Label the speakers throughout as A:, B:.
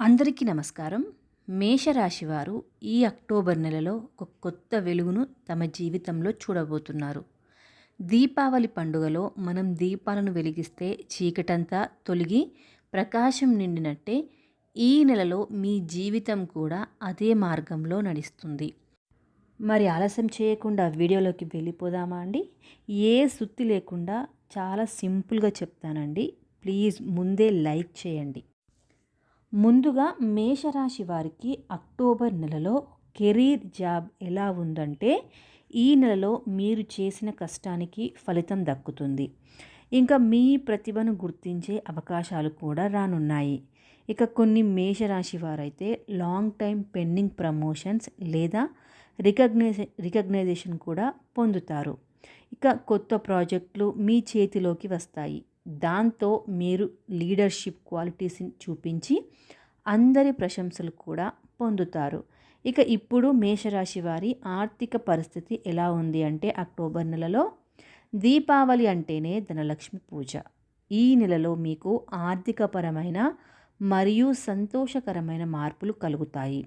A: అందరికీ నమస్కారం. మేషరాశి వారు ఈ అక్టోబర్ నెలలో ఒక కొత్త వెలుగును తమ జీవితంలో చూడబోతున్నారు. దీపావళి పండుగలో మనం దీపాలను వెలిగిస్తే చీకటంతా తొలగి ప్రకాశం నిండినట్టే ఈ నెలలో మీ జీవితం కూడా అదే మార్గంలో నడుస్తుంది. మరి ఆలస్యం చేయకుండా వీడియోలోకి వెళ్ళిపోదామా అండి? ఏ సుత్తి లేకుండా చాలా సింపుల్గా చెప్తానండి. ప్లీజ్ ముందే లైక్ చేయండి. ముందుగా మేషరాశి వారికి అక్టోబర్ నెలలో కెరీర్ జాబ్ ఎలా ఉందంటే ఈ నెలలో మీరు చేసిన కష్టానికి ఫలితం దక్కుతుంది. ఇంకా మీ ప్రతిభను గుర్తించే అవకాశాలు కూడా రానున్నాయి. ఇక కొన్ని మేషరాశి వారైతే లాంగ్ టైం పెండింగ్ ప్రమోషన్స్ లేదా రికగ్నైజే రికగ్నైజేషన్ కూడా పొందుతారు. ఇక కొత్త ప్రాజెక్టులు మీ చేతిలోకి వస్తాయి. దాంతో మీరు లీడర్షిప్ క్వాలిటీస్ని చూపించి అందరి ప్రశంసలు కూడా పొందుతారు. ఇక ఇప్పుడు మేషరాశి వారి ఆర్థిక పరిస్థితి ఎలా ఉంది అంటే అక్టోబర్ నెలలో దీపావళి అంటేనే ధనలక్ష్మి పూజ. ఈ నెలలో మీకు ఆర్థికపరమైన మరియు సంతోషకరమైన మార్పులు కలుగుతాయి.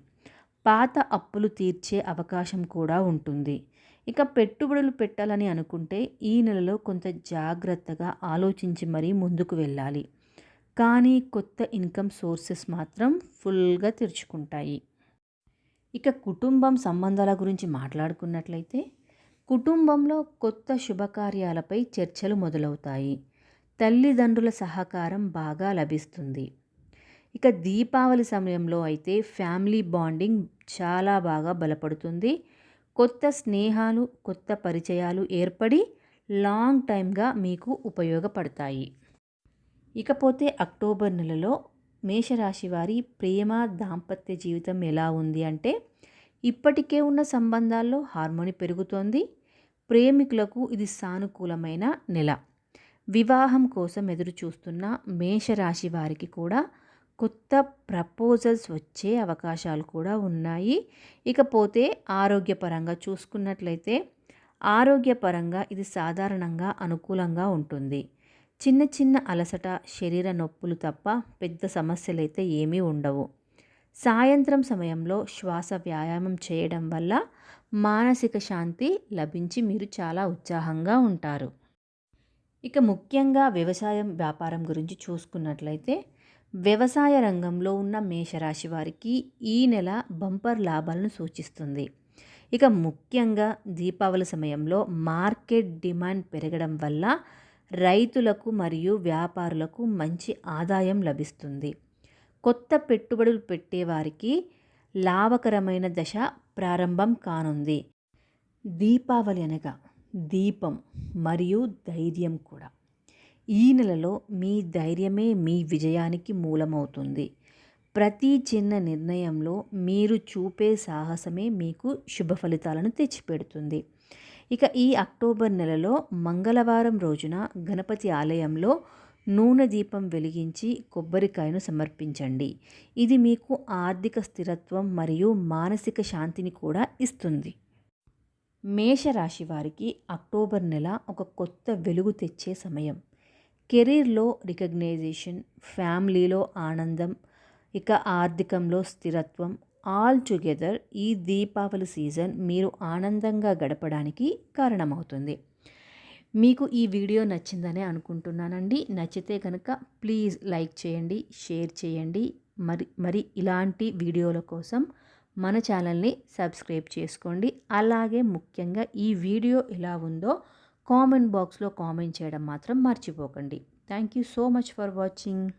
A: పాత అప్పులు తీర్చే అవకాశం కూడా ఉంటుంది. ఇక పెట్టుబడులు పెట్టాలని అనుకుంటే ఈ నెలలో కొంత జాగ్రత్తగా ఆలోచించి మరీ ముందుకు వెళ్ళాలి. కానీ కొత్త ఇన్కమ్ సోర్సెస్ మాత్రం ఫుల్గా తెరుచుకుంటాయి. ఇక కుటుంబం సంబంధాల గురించి మాట్లాడుకున్నట్లయితే కుటుంబంలో కొత్త శుభకార్యాలపై చర్చలు మొదలవుతాయి. తల్లిదండ్రుల సహకారం బాగా లభిస్తుంది. ఇక దీపావళి సమయంలో అయితే ఫ్యామిలీ బాండింగ్ చాలా బాగా బలపడుతుంది. కొత్త స్నేహాలు కొత్త పరిచయాలు ఏర్పడి లాంగ్ టైమ్గా మీకు ఉపయోగపడతాయి. ఇకపోతే అక్టోబర్ నెలలో మేషరాశి వారి ప్రేమ దాంపత్య జీవితం ఎలా ఉంది అంటే ఇప్పటికే ఉన్న సంబంధాల్లో హార్మోని పెరుగుతోంది. ప్రేమికులకు ఇది సానుకూలమైన నెల. వివాహం కోసం ఎదురు చూస్తున్న మేషరాశి వారికి కూడా కొత్త ప్రపోజల్స్ వచ్చే అవకాశాలు కూడా ఉన్నాయి. ఇకపోతే ఆరోగ్యపరంగా చూసుకున్నట్లయితే ఆరోగ్యపరంగా ఇది సాధారణంగా అనుకూలంగా ఉంటుంది. చిన్న చిన్న అలసట శరీర నొప్పులు తప్ప పెద్ద సమస్యలైతే ఏమీ ఉండవు. సాయంత్రం సమయంలో శ్వాస వ్యాయామం చేయడం వల్ల మానసిక శాంతి లభించి మీరు చాలా ఉత్సాహంగా ఉంటారు. ఇక ముఖ్యంగా వ్యవసాయం వ్యాపారం గురించి చూసుకున్నట్లయితే వ్యవసాయ రంగంలో ఉన్న మేషరాశి వారికి ఈ నెల బంపర్ లాభాలను సూచిస్తుంది. ఇక ముఖ్యంగా దీపావళి సమయంలో మార్కెట్ డిమాండ్ పెరగడం వల్ల రైతులకు మరియు వ్యాపారులకు మంచి ఆదాయం లభిస్తుంది. కొత్త పెట్టుబడులు పెట్టేవారికి లాభకరమైన దశ ప్రారంభం కానుంది. దీపావళి అనగా దీపం మరియు ధైర్యం కూడా. ఈ నెలలో మీ ధైర్యమే మీ విజయానికి మూలమవుతుంది. ప్రతి చిన్న నిర్ణయంలో మీరు చూపే సాహసమే మీకు శుభ ఫలితాలను తెచ్చిపెడుతుంది. ఇక ఈ అక్టోబర్ నెలలో మంగళవారం రోజున గణపతి ఆలయంలో నూనె దీపం వెలిగించి కొబ్బరికాయను సమర్పించండి. ఇది మీకు ఆర్థిక స్థిరత్వం మరియు మానసిక శాంతిని కూడా ఇస్తుంది. మేషరాశి వారికి అక్టోబర్ నెల ఒక కొత్త వెలుగు తెచ్చే సమయం. కెరీర్లో రికగ్నైజేషన్ ఫ్యామిలీలో ఆనందం ఇక ఆర్థికంలో స్థిరత్వం ఆల్ టుగెదర్ ఈ దీపావళి సీజన్ మీరు ఆనందంగా గడపడానికి కారణమవుతుంది. మీకు ఈ వీడియో నచ్చిందనే అనుకుంటున్నానండి. నచ్చితే కనుక ప్లీజ్ లైక్ చేయండి షేర్ చేయండి. మరి మరి ఇలాంటి వీడియోల కోసం మన ఛానల్ని సబ్స్క్రైబ్ చేసుకోండి. అలాగే ముఖ్యంగా ఈ వీడియో ఎలా ఉందో కామెంట్ బాక్స్లో కామెంట్ చేయడం మాత్రం మర్చిపోకండి. Thank you so much for watching.